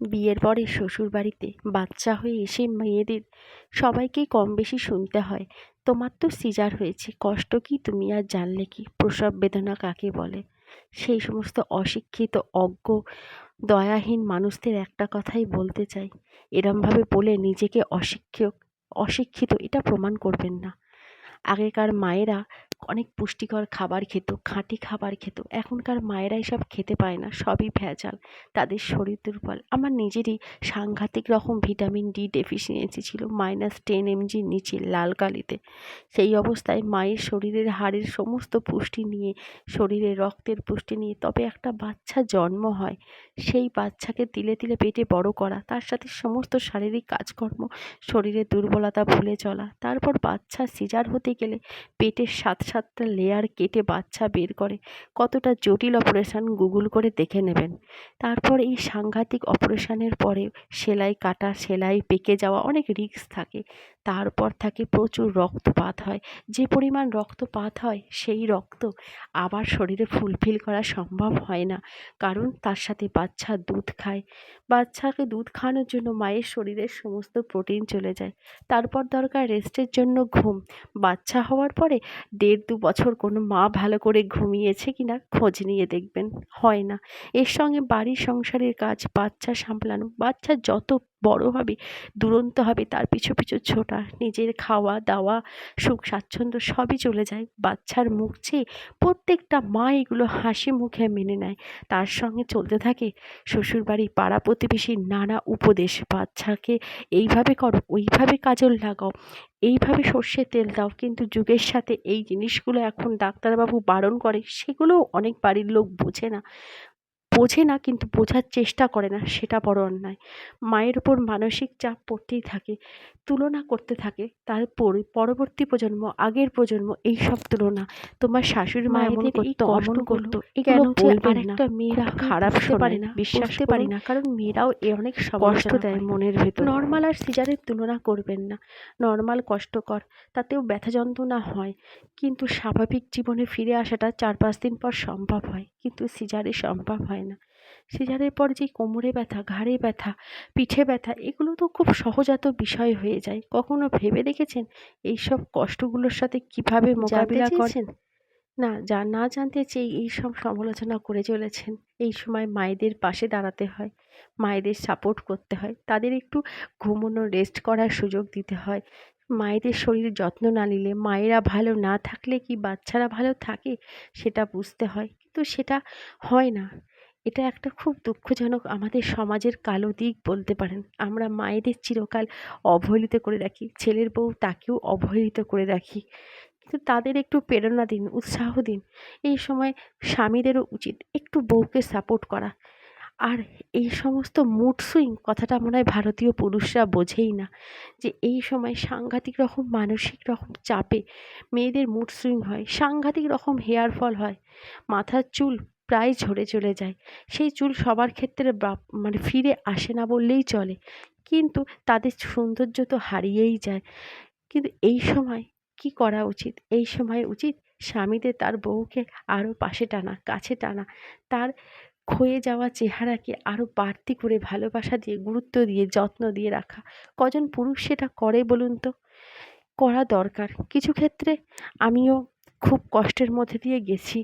বিয়ের পরে শ্বশুরবাড়িতে বাচ্চা হয়ে এসে মেয়েদের সবাইকেই কম বেশি শুনতে হয়। তোমার তো সিজার হয়েছে, কষ্ট কি তুমি আর জানলে কি? প্রসব বেদনা কাকে বলে? সেই সমস্ত অশিক্ষিত, অজ্ঞ, দয়াহীন মানুষদের একটা কথাই বলতে চাই। এরমভাবে বলে নিজেকে অশিক্ষিত অশিক্ষিত এটা প্রমাণ করবেন না। আগেকার মায়েরা অনেক পুষ্টিকর খাবার খেত, খাঁটি খাবার খেত। এখনকার মায়েরা এসব খেতে পায় না, সবই ভেজাল, তাদের শরীর দুর্বল। আমার নিজেরই সাংঘাতিক রকম ভিটামিন ডি ডেফিসিয়েন্সি ছিল, মাইনাস টেন এমজির নিচে লাল কালিতে। সেই অবস্থায় মায়ের শরীরের হাড়ের সমস্ত পুষ্টি নিয়ে, শরীরে রক্তের পুষ্টি নিয়ে, তবে একটা বাচ্চা জন্ম হয় সেই বাচ্চাকে তিলে তিলে পেটে বড় করা, তার সাথে সমস্ত শারীরিক কাজকর্ম শরীরের দুর্বলতা ভুলে চলা, তারপর বাচ্চা সিজার হতে গেলে পেটের সাত সাতটা লেয়ার কেটে বাচ্চা বের করে। কতটা জটিল অপারেশান গুগল করে দেখে নেবেন। তারপর এই সাংঘাতিক অপারেশানের পরে সেলাই কাটা, সেলাই পেকে যাওয়া অনেক রিস্ক থাকে। তারপর থাকে প্রচুর রক্তপাত হয়। যে পরিমাণ রক্তপাত হয়, সেই রক্ত আবার শরীরে ফুলফিল করা সম্ভব হয় না। কারণ তার সাথে বাচ্চা দুধ খায়। বাচ্চাকে দুধ খাওয়ানোর জন্য মায়ের শরীরের সমস্ত প্রোটিন চলে যায়। তারপর দরকার রেস্টের জন্য ঘুম। বাচ্চা হওয়ার পরে দেড় দু বছর কোনো মা ভালো করে ঘুমিয়েছে কি না খোঁজ নিয়ে দেখবেন। হয় না। এর সঙ্গে বাড়ির সংসারের কাজ, বাচ্চা সামলানো, বাচ্চা যত বড় হবে, দুরন্ত হবে, তার পিছু পিছু ছোটা, নিজের খাওয়া, দাওয়া, সুখ, স্বাচ্ছন্দ্য সবই চলে যায়। বাচ্চার মুখ চেয়ে প্রত্যেকটা মা এগুলো হাসি মুখে মেনে নেয়। তার সঙ্গে চলতে থাকে শ্বশুরবাড়ি, পাড়া প্রতিবেশীর নানা উপদেশ। বাচ্চাকে এইভাবে করো, ওইভাবে কাজল লাগাও, এইভাবে সর্ষের তেল দাও। কিন্তু যুগের সাথে এই জিনিসগুলো এখন ডাক্তারবাবু বারণ করে, সেগুলোও অনেক বাড়ির লোক বোঝে না। বোঝে না কিন্তু বোঝার চেষ্টা করে না সেটা বড় অন্যায়। মায়ের উপর মানসিক চাপ পড়তেই থাকে তুলনা করতে থাকে তারপর পরবর্তী প্রজন্ম আগের প্রজন্ম এই সব তুলনা। তোমার শাশুড়ি মা এমন করতো অমন করতো এগুলো বলবেন না। একটা মেয়েরা খারাপ পারে না বিশ্বাসতে পারি না কারণ মেয়েরাও এ অনেক কষ্ট দেয় মনের ভেতর। নর্মাল আর সিজারের তুলনা করবেন না। নর্মাল কষ্টকর তাতেও ব্যথা যন্ত্রণা হয়। কিন্তু স্বাভাবিক জীবনে ফিরে আসাটা চার পাঁচ দিন পর সম্ভব হয়। কিন্তু সিজারে সম্ভব হয় না। সিজারের পর যে কোমরে ব্যথা ঘাড়ে ব্যথা পিঠে ব্যথা এগুলো তো খুব সহজাত বিষয় হয়ে যায়। কখনো ভেবে দেখেছেন এইসব কষ্টগুলোর সাথে কীভাবে মোকাবিলা করেন? না যা না জানতে চেয়ে এই সব সমালোচনা করে চলেছেন। এই সময় মায়েদের পাশে দাঁড়াতে হয় মায়েদের সাপোর্ট করতে হয় তাদের একটু ঘুমোনো রেস্ট করার সুযোগ দিতে হয়। মায়েদের শরীর যত্ন না নিলে মায়েরা ভালো না থাকলে কি বাচ্চারা ভালো থাকে? সেটা বুঝতে হয় কিন্তু সেটা হয় না। এটা একটা খুব দুঃখজনক আমাদের সমাজের কালো দিক বলতে পারেন। আমরা মায়েদের চিরকাল অবহেলিত করে রাখি, ছেলের বউ তাকেও অবহেলিত করে রাখি। কিন্তু তাদের একটু প্রেরণা দিন, উৎসাহ দিন। এই সময় স্বামীদেরও উচিত একটু বউকে সাপোর্ট করা। আর এই সমস্ত মুড সুইং কথাটা মনে হয় ভারতীয় পুরুষরা বোঝেই না যে এই সময় সাংঘাতিক রকম, মানসিক রকম চাপে মেয়েদের মুড সুইং হয়, সাংঘাতিক রকম হেয়ার ফল হয়, মাথার চুল প্রায় ঝরে চলে যায়। সেই চুল সবার ক্ষেত্রে মানে ফিরে আসে না বললেই চলে। কিন্তু তাদের সৌন্দর্য তো হারিয়েই যায়। কিন্তু এই সময় কি করা উচিত? এই সময় উচিত স্বামীদের তার বউকে আরও পাশে টানা, কাছে টানা। তার ক্ষয়ে যাওয়া চেহারাকে আরও বাড়তি করে ভালোবাসা দিয়ে, গুরুত্ব দিয়ে, যত্ন দিয়ে রাখা। কজন পুরুষ সেটা করে বলুন তো? করা দরকার। কিছু ক্ষেত্রে আমিও খুব কষ্টের মধ্যে দিয়ে গেছি।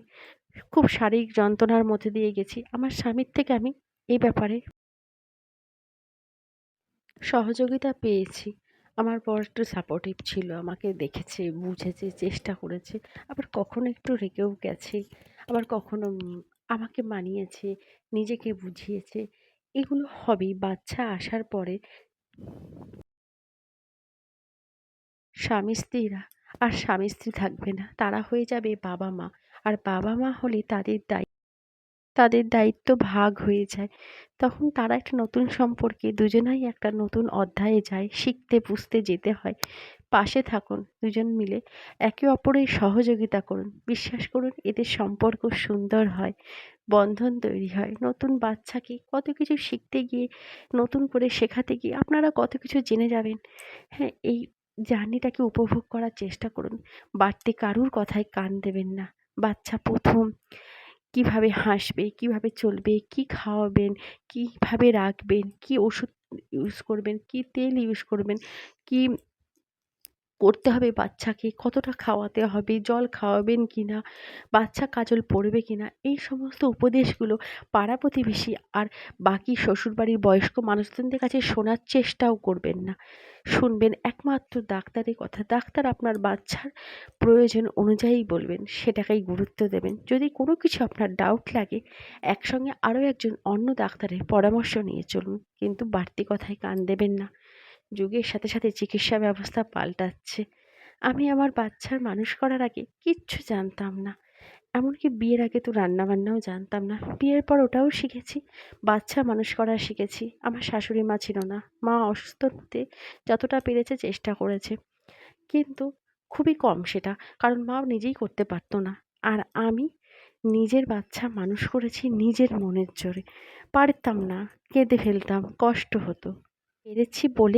খুব শারীরিক যন্ত্রণার মধ্যে দিয়ে গেছি। আমার স্বামীর থেকে আমি এই ব্যাপারে সহযোগিতা পেয়েছি। আমার বর একটু সাপোর্টিভ ছিল, আমাকে দেখেছে, বুঝেছে, চেষ্টা করেছে। আবার কখনো একটু রেগেও গেছে, আবার কখনো আমাকে মানিয়েছে, নিজেকে বুঝিয়েছে। এগুলো হবেই, বাচ্চা আসার পরে স্বামী স্ত্রীরা, আর স্বামী স্ত্রী থাকবে না, তারা হয়ে যাবে বাবা মা আর বাবা মা হলে তাদের দায়িত্ব তাদের দায়িত্ব ভাগ হয়ে যায়। তখন তারা একটা নতুন সম্পর্কে, দুজনাই একটা নতুন অধ্যায়ে যায়, শিখতে, বুঝতে যেতে হয়। পাশে থাকুন দুজন মিলে, একে অপরের সহযোগিতা করুন। বিশ্বাস করুন, এদের সম্পর্ক সুন্দর হয়, বন্ধন তৈরি হয়। নতুন বাচ্চাকে কত কিছু শিখতে গিয়ে, নতুন করে শেখাতে গিয়ে আপনারা কত কিছু জেনে যাবেন। হ্যাঁ এই জার্নিটাকে উপভোগ করার চেষ্টা করুন। বাড়তি কারুর কথায় কান দেবেন না। বাচ্চা প্রথম কীভাবে হাসবে, কীভাবে চলবে, কি খাওয়াবেন, কীভাবে রাখবেন, কি ওষুধ ইউজ করবেন, কি তেল ইউজ করবেন, কী করতে হবে বাচ্চাকে, কতটা খাওয়াতে হবে, জল খাওয়াবেন কি না বাচ্চা কাজল পড়বে কি না এই সমস্ত উপদেশগুলো পাড়া প্রতিবেশী আর বাকি শ্বশুরবাড়ির বয়স্ক মানুষজনদের কাছে শোনার চেষ্টাও করবেন না। শুনবেন একমাত্র ডাক্তারের কথা। ডাক্তার আপনার বাচ্চার প্রয়োজন অনুযায়ী বলবেন, সেটাকেই গুরুত্ব দেবেন। যদি কোনো কিছু আপনার ডাউট লাগে, একসঙ্গে আরও একজন অন্য ডাক্তারের পরামর্শ নিয়ে চলুন। কিন্তু বাড়তি কথায় কান দেবেন না। যুগের সাথে সাথে চিকিৎসা ব্যবস্থা পাল্টাচ্ছে। আমি আমার বাচ্চার মানুষ করার আগে কিচ্ছু জানতাম না। এমনকি বিয়ের আগে তো রান্নাবান্নাও জানতাম না। বিয়ের পর ওটাও শিখেছি। বাচ্চা মানুষ করা শিখেছি। আমার শাশুড়ি মা ছিল না। মা অসুস্থ হতে যতটা পেরেছে চেষ্টা করেছে। কিন্তু খুবই কম সেটা। কারণ মা নিজেই করতে পারতো না। আর আমি নিজের বাচ্চা মানুষ করেছি নিজের মনের জোরে। পারতাম না, কেঁদে ফেলতাম, কষ্ট হতো। পেরেছি বলে